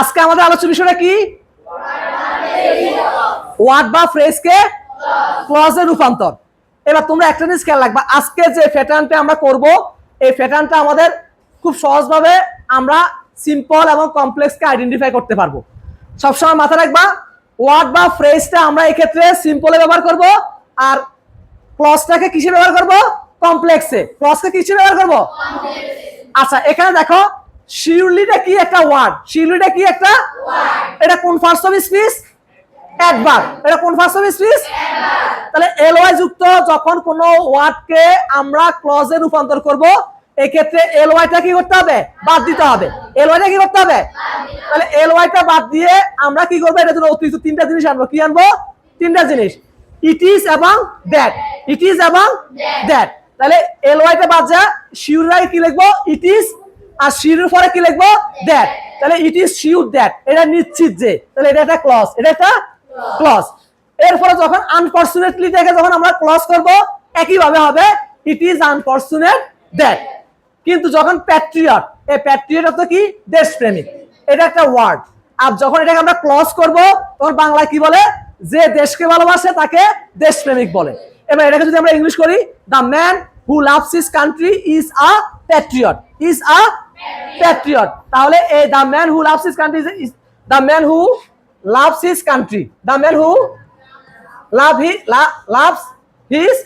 আজকে আমাদের আলোচনা বিষয়টা কি? ওয়ার্ড বা ফ্রেজকে ক্লজে রূপান্তর। এবার তোমরা একটা জিনিস খেয়াল রাখবা আজকে যে প্যাটার্নটা আমরা করব এই প্যাটার্নটা আমাদের খুব সহজভাবে আমরা সিম্পল এবং কমপ্লেক্সকে আইডেন্টিফাই করতে পারব। সবসময় মাথায় রাখবা ওয়ার্ড বা ফ্রেজটা আমরা এই ক্ষেত্রে সিম্পলে ব্যবহার করব আর ক্লজটাকে কিসে ব্যবহার করব? কমপ্লেক্সে ক্লজকে কিসে ব্যবহার করব? আচ্ছা এখানে দেখো শিউরলিটা কি একটা ওয়ার্ড শিউরলিটা কি একটা এটা কোন ফার্স্ট অফ স্পিচ একবার। এটা কোন ফার্স্ট অফ স্পিচ তাহলে এলওয়াই যুক্ত, যখন কোন ওয়ার্ডকে আমরা ক্লজে রূপান্তর করব, এক্ষেত্রে এলওয়াইটা কি করতে হবে? বাদ দিতে হবে। এলওয়াইটা কি করতে হবে? তাহলে এলওয়াইটা বাদ দিয়ে আমরা কি করব? এটা জন্য অতিরিক্ত তিনটা জিনিস আনব। কি আনব? তিনটা জিনিস। ইট ইজ এবং দ্যাট ইট ইজ এবং দ্যাট তাহলে এলওয়াইটা বাদ যা শিউর আগে কি লিখব? ইট ইজ আর শিউরের পরে কি লিখব? দ্যাট তাহলে ইট ইজ শিউর দ্যাট এটা নিশ্চিত যে। তাহলে এটা একটা ক্লজ এটা একটা ক্লজ এরপরে যখন আনফরচুনেটলি থেকে যখন আমরা ক্লজ করব একই ভাবে হবে ইট ইজ আনফরচুনেট দ্যাট কিন্তু যখন প্যাট্রিয়ট এই প্যাট্রিয়ট অর্থ কি? দেশপ্রেমিক। এটা একটা ওয়ার্ড আর যখন এটাকে আমরা ক্লজ করব, তখন বাংলায় কি বলে? যে দেশকে ভালোবাসে, তাকে দেশপ্রেমিক বলে। এবার এটাকে যদি আমরা ইংলিশ করি the man who loves his country is a patriot is a patriot তাহলে এই the man who loves country the man who loves country the man who love he loves his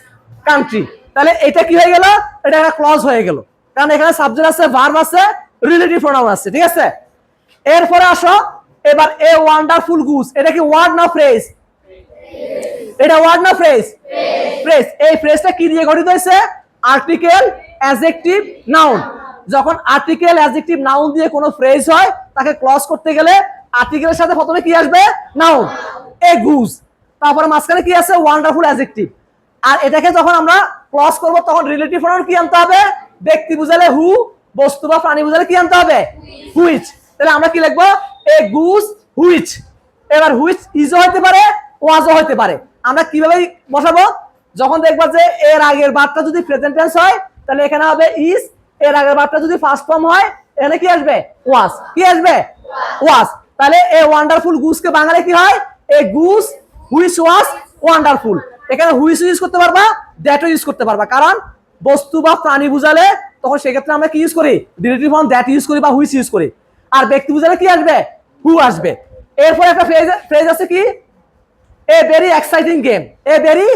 country তাহলে এটা কি হয়ে গেল? এটা একটা ক্লজ হয়ে গেল। কারণ এখানে সাবজেক্ট আছে ভার্ব আছে রিলেটিভ প্রোনাউন আছে ঠিক আছে? এরপরে আসো এবার এ ওয়ান্ডারফুল গুস এটা কি ওয়ার্ড না ফ্রেজ এটা ওয়ার্ড না ফ্রেজ ফ্রেজ এই ফ্রেজটা কি দিয়ে গঠিত হয়েছে? আর্টিকেল অ্যাডজেক্টিভ নাউন যখন আর্টিকেল অ্যাডজেক্টিভ নাউন দিয়ে কোনো ফ্রেজ হয়, তাকে ক্লজ করতে গেলে আর্টিকেলের সাথে প্রথমে কি আসবে? নাউন এ গুজ তারপরে মাঝখানে কি আছে? ওয়ান্ডারফুল অ্যাডজেক্টিভ আর এটাকে যখন আমরা ক্লজ করব, তখন রিলেটিভ প্রোনাউন কি আনতে হবে? ব্যক্তি বুঝালে হু বস্তু বা প্রাণী বুঝালে কি আনতে হবে? হুইচ তাহলে আমরা কি লিখব? এ গুজ হুইচ এবার হুইচ ইজও হতে পারে ওয়াজও হতে পারে। আমরা কীভাবে বসাবো? যখন দেখবা যে এর আগের বারটা যদি প্রেজেন্ট টেন্স হয়, তাহলে এখানে হবে ইজ এর আগের বারটা যদি ফার্স্ট ফর্ম হয় এখানে কি আসবে? ওয়াজ কি আসবে? ওয়াজ তাহলে এ ওয়ান্ডারফুল গুসকে বাংলায় কি হয়? A goose which was wonderful এখানে হুইচ ইউজ করতে পারবা দ্যাটও ইউজ করতে পারবা। কারণ বস্তু বা প্রাণী বুঝালে তখন সেক্ষেত্রে আমরা কি ইউজ করি? রিলেটিভ ফর্ম দ্যাট ইউজ করি বা হুইচ ইউজ করি। আর ব্যক্তি বুঝালে কি আসবে? হু আসবে? এরপর একটা ফ্রেজ ফ্রেজ আছে কি? A very exciting game a very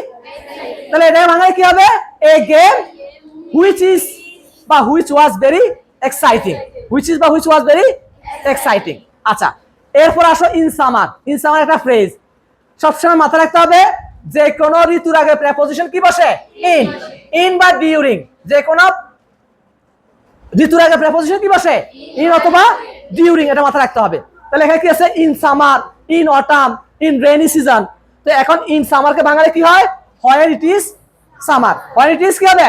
তাহলে এটা বাংলায় কি হবে? এ গেম হুইচ ইজ বা which was very exciting which is বা হুইচ ওয়াজ ভেরি এক্সাইটিং আচ্ছা এরপর আসো ইন সামার ইন সামার একটা ফ্রেজ সবসময় মাথায় রাখতে হবে, যে কোনো ঋতুর আগে প্রেপোজিশন কি বসে? ইন ইন বা ডিউরিং যে কোনো ঋতুর আগে প্রেপোজিশন কি বসে? ইন অথবা ডিউরিং এটা মাথায় রাখতে হবে। তাহলে এখানে কি আছে? In summer in autumn in rainy season তো এখন ইন সামারকে বাঙালি কি হয়? Where it is summer where it is কি হবে?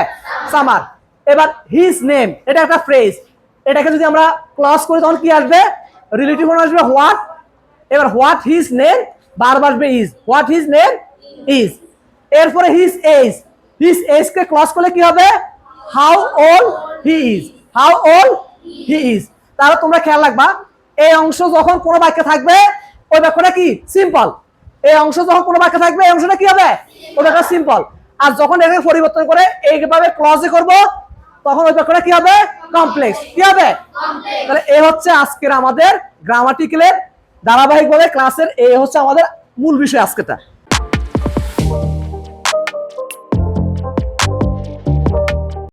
সামার এবার হিজ নেম এটা একটা ফ্রেজ এটাকে যদি আমরা ক্লজ করি, তখন কি আসবে? রিলেটিভ আসবে হোয়াট এবার হোয়াট হিজ নেম বারবার আসবে is what his name is এরপরে হিজ এজ হিজ এজ কে ক্লজ করলে কি হবে? How old he is how old he is তাহলে তোমরা খেয়াল রাখবা, এই অংশ যখন কোনো বাক্যে থাকবে, ওই বাক্যটা কি? সিম্পল এই অংশ যখন কোনো বাক্যে থাকবে, এই অংশটা কি হবে? বাক্যটা সিম্পল আর যখন এটাকে পরিবর্তন করে, এইভাবে ক্লজে করব তখন ওই বাক্যটা কি হবে? কমপ্লেক্স কি হবে? তাহলে এ হচ্ছে আজকের আমাদের গ্রামাটিক্যালের ধারাবাহিকভাবে ক্লাসের এ হচ্ছে আমাদের মূল বিষয় আজকেটা